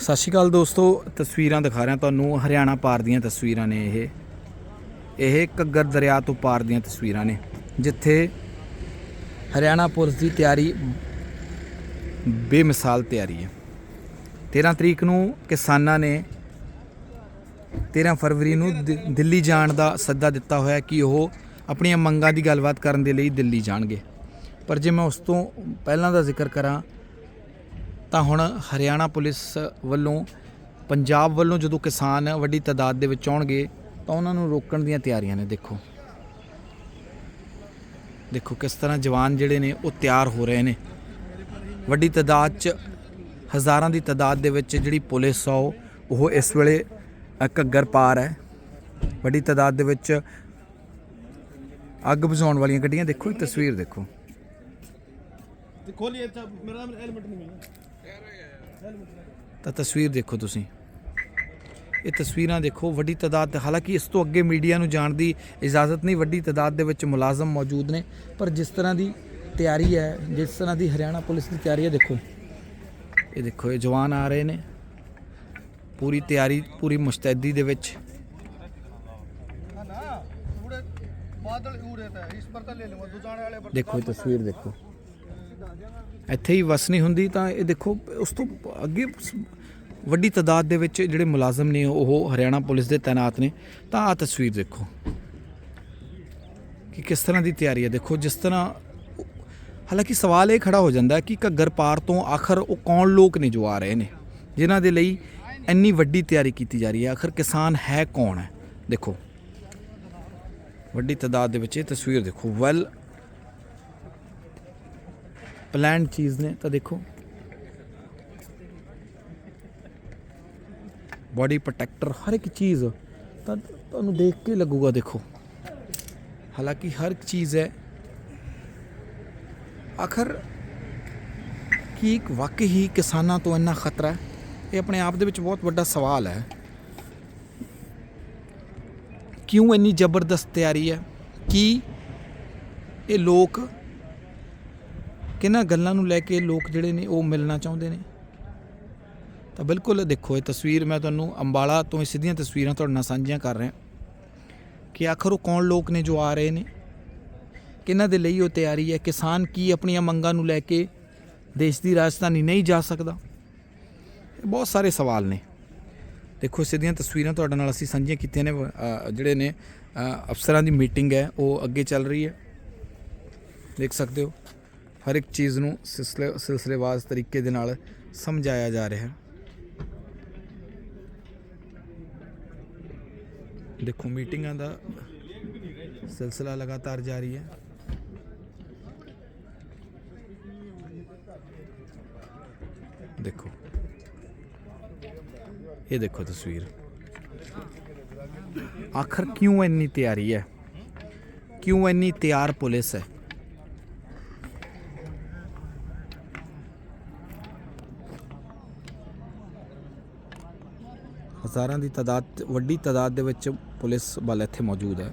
ਸਤਿ ਸ਼੍ਰੀ ਅਕਾਲ ਦੋਸਤੋ, ਤਸਵੀਰਾਂ ਦਿਖਾ ਰਿਹਾ ਤੁਹਾਨੂੰ ਹਰਿਆਣਾ ਪਾਰ ਦੀਆਂ ਤਸਵੀਰਾਂ ਨੇ ਇਹ। ਇਹ ਘੱਗਰ ਦਰਿਆ ਤੋਂ ਪਾਰ ਦੀਆਂ ਤਸਵੀਰਾਂ ਨੇ, ਜਿੱਥੇ ਹਰਿਆਣਾ ਪੁਲਿਸ ਦੀ ਤਿਆਰੀ ਬੇਮਿਸਾਲ ਤਿਆਰੀ ਹੈ। 13 ਤਰੀਕ ਨੂੰ ਕਿਸਾਨਾਂ ਨੇ 13 ਫਰਵਰੀ ਨੂੰ ਦਿ- ਦਿੱਲੀ ਜਾਣ ਦਾ ਸੱਦਾ ਦਿੱਤਾ ਹੋਇਆ ਕਿ ਉਹ ਆਪਣੀਆਂ ਮੰਗਾਂ ਦੀ ਗੱਲਬਾਤ ਕਰਨ ਦੇ ਲਈ ਦਿੱਲੀ ਜਾਣਗੇ। ਪਰ ਜੇ ਮੈਂ ਉਸ ਤੋਂ ਪਹਿਲਾਂ ਦਾ ਜ਼ਿਕਰ ਕਰਾਂ ਤਾਂ ਹੁਣ ਹਰਿਆਣਾ ਪੁਲਿਸ ਵੱਲੋਂ, ਪੰਜਾਬ ਵੱਲੋਂ ਜਦੋਂ ਕਿਸਾਨ ਵੱਡੀ ਤਾਦਾਦ ਦੇ ਵਿੱਚ ਆਉਣਗੇ, ਤਾਂ ਉਹਨਾਂ ਨੂੰ ਰੋਕਣ ਦੀਆਂ ਤਿਆਰੀਆਂ ਨੇ, ਦੇਖੋ। ਦੇਖੋ ਕਿਸ ਤਰ੍ਹਾਂ ਜਵਾਨ ਜਿਹੜੇ ਨੇ, ਉਹ ਤਿਆਰ ਹੋ ਰਹੇ ਨੇ। ਵੱਡੀ ਤਾਦਾਦ 'ਚ, ਹਜ਼ਾਰਾਂ ਦੀ ਤਾਦਾਦ ਦੇ ਵਿੱਚ ਜਿਹੜੀ ਪੁਲਿਸ ਆ, ਉਹ ਇਸ ਵੇਲੇ ਘੱਗਰ ਪਾਰ ਹੈ। ਵੱਡੀ ਤਾਦਾਦ ਦੇ ਵਿੱਚ ਅੱਗ ਬੁਝਾਉਣ ਵਾਲੀਆਂ ਗੱਡੀਆਂ, ਦੇਖੋ ਤਸਵੀਰ ਦੇਖੋ। ਖੋਲੀਏ ਤਾਂ ਮੇਰਾ ਐਲਮਟ ਨਹੀਂ ਮਿਲਣਾ ਤਾਂ ਤਸਵੀਰ ਦੇਖੋ ਤੁਸੀਂ। ਇਹ ਤਸਵੀਰਾਂ ਦੇਖੋ ਵੱਡੀ ਤਦਾਦ ਹਾਲਾਂਕਿ ਇਸ ਤੋਂ ਅੱਗੇ ਮੀਡੀਆ ਨੂੰ ਜਾਣ ਦੀ ਇਜਾਜ਼ਤ ਨਹੀਂ ਵੱਡੀ ਤਦਾਦ ਦੇ ਵਿੱਚ ਮੁਲਾਜ਼ਮ ਮੌਜੂਦ ਨੇ। ਪਰ ਜਿਸ ਤਰ੍ਹਾਂ ਦੀ ਤਿਆਰੀ ਹੈ ਜਿਸ ਤਰ੍ਹਾਂ ਦੀ ਹਰਿਆਣਾ ਪੁਲਿਸ ਦੀ ਤਿਆਰੀ ਹੈ ਦੇਖੋ। ਇਹ ਦੇਖੋ ਇਹ ਜਵਾਨ ਆ ਰਹੇ ਨੇ। ਪੂਰੀ ਤਿਆਰੀ ਪੂਰੀ ਮੁਸਤੈਦੀ ਦੇ ਵਿੱਚ। ਦੇਖੋ ਤਸਵੀਰ ਦੇਖੋ। ਇੱਥੇ ਹੀ ਵਸ ਨਹੀਂ ਹੁੰਦੀ, ਤਾਂ ਇਹ ਦੇਖੋ, ਉਸ ਤੋਂ ਅੱਗੇ ਵੱਡੀ ਤਾਦਾਦ ਦੇ ਵਿੱਚ ਜਿਹੜੇ ਮੁਲਾਜ਼ਮ ਨੇ, ਉਹ ਹਰਿਆਣਾ ਪੁਲਿਸ ਦੇ ਤਾਇਨਾਤ ਨੇ। ਤਾਂ ਆ ਤਸਵੀਰ ਦੇਖੋ ਕਿ ਕਿਸ ਤਰ੍ਹਾਂ ਦੀ ਤਿਆਰੀ ਹੈ। ਦੇਖੋ, ਜਿਸ ਤਰ੍ਹਾਂ ਹਾਲਾਂਕਿ ਸਵਾਲ ਇਹ ਖੜਾ ਹੋ ਜਾਂਦਾ ਕਿ ਘੱਗਰ ਪਾਰ ਤੋਂ ਆਖਰ ਉਹ ਕੌਣ ਲੋਕ ਨੇ ਜੋ ਆ ਰਹੇ ਨੇ, ਜਿਨ੍ਹਾਂ ਦੇ ਲਈ ਇੰਨੀ ਵੱਡੀ ਤਿਆਰੀ ਕੀਤੀ ਜਾ ਰਹੀ ਹੈ। ਆਖਰ ਕਿਸਾਨ ਹੈ ਕੌਣ ਹੈ? ਦੇਖੋ, ਵੱਡੀ ਤਾਦਾਦ ਦੇ ਵਿੱਚ ਇਹ ਤਸਵੀਰ ਦੇਖੋ। ਵੈਲ ਪਲਾਨ ਚੀਜ਼ ਨੇ ਤਾਂ ਦੇਖੋ ਬਾਡੀ ਪ੍ਰੋਟੈਕਟਰ ਹਰ ਇੱਕ ਚੀਜ਼ ਤਾਂ ਤੁਹਾਨੂੰ ਦੇਖ ਕੇ ਲੱਗੂਗਾ ਦੇਖੋ ਹਾਲਾਂਕਿ ਹਰ ਇੱਕ ਚੀਜ਼ ਹੈ ਆਖਰ ਕੀ ਇੱਕ ਵਾਕਈ ਹੀ ਕਿਸਾਨਾਂ ਤੋਂ ਇੰਨਾ ਖਤਰਾ ਹੈ ਇਹ ਆਪਣੇ ਆਪ ਦੇ ਵਿੱਚ ਬਹੁਤ ਵੱਡਾ ਸਵਾਲ ਹੈ ਕਿਉਂ ਇੰਨੀ ਜ਼ਬਰਦਸਤ ਤਿਆਰੀ ਹੈ ਕੀ ਇਹ ਲੋਕ ਕਿਹਨਾਂ ਗੱਲਾਂ ਨੂੰ ਲੈ ਕੇ ਲੋਕ ਜਿਹੜੇ ਨੇ ਉਹ ਮਿਲਣਾ ਚਾਹੁੰਦੇ ਨੇ? ਤਾਂ ਬਿਲਕੁਲ ਦੇਖੋ, ਇਹ ਤਸਵੀਰ ਮੈਂ ਤੁਹਾਨੂੰ ਅੰਬਾਲਾ ਤੋਂ ਇਹ ਸਿੱਧੀਆਂ ਤਸਵੀਰਾਂ ਤੁਹਾਡੇ ਨਾਲ ਸਾਂਝੀਆਂ ਕਰ ਰਿਹਾ। ਕਿ ਆਖਰ ਉਹ ਕੌਣ ਲੋਕ ਨੇ ਜੋ ਆ ਰਹੇ ਨੇ? ਕਿਹਨਾਂ ਦੇ ਲਈ ਉਹ ਤਿਆਰੀ ਹੈ? ਕਿਸਾਨ ਕੀ ਆਪਣੀਆਂ ਮੰਗਾਂ ਨੂੰ ਲੈ ਕੇ ਦੇਸ਼ ਦੀ ਰਾਜਧਾਨੀ ਨਹੀਂ ਜਾ ਸਕਦਾ? ਇਹ ਬਹੁਤ ਸਾਰੇ ਸਵਾਲ ਨੇ। ਦੇਖੋ, ਸਿੱਧੀਆਂ ਤਸਵੀਰਾਂ ਤੁਹਾਡੇ ਨਾਲ ਅਸੀਂ ਸਾਂਝੀਆਂ ਕੀਤੀਆਂ ਨੇ ਜਿਹੜੇ ਨੇ ਅਫਸਰਾਂ ਦੀ ਮੀਟਿੰਗ ਹੈ, ਉਹ ਅੱਗੇ ਚੱਲ ਰਹੀ ਹੈ। ਦੇਖ ਸਕਦੇ ਹੋ। ਹਰ ਇੱਕ ਚੀਜ਼ ਨੂੰ ਸਿਲਸਿਲੇ ਸਿਲਸਿਲੇਵਾਰ ਤਰੀਕੇ ਦੇ ਨਾਲ ਸਮਝਾਇਆ ਜਾ ਰਿਹਾ ਦੇਖੋ, ਮੀਟਿੰਗਾਂ ਦਾ ਸਿਲਸਿਲਾ ਲਗਾਤਾਰ ਜਾਰੀ ਹੈ। ਦੇਖੋ, ਇਹ ਦੇਖੋ ਤਸਵੀਰ। ਆਖਰ ਕਿਉਂ ਇੰਨੀ ਤਿਆਰੀ ਹੈ? ਕਿਉਂ ਇੰਨੀ ਤਿਆਰ ਪੁਲਿਸ ਹੈ? ਹਜ਼ਾਰਾਂ ਦੀ ਤਾਦਾਦ ਵੱਡੀ ਤਾਦਾਦ ਦੇ ਵਿੱਚ ਪੁਲਿਸ ਬਲ ਇੱਥੇ ਮੌਜੂਦ ਹੈ।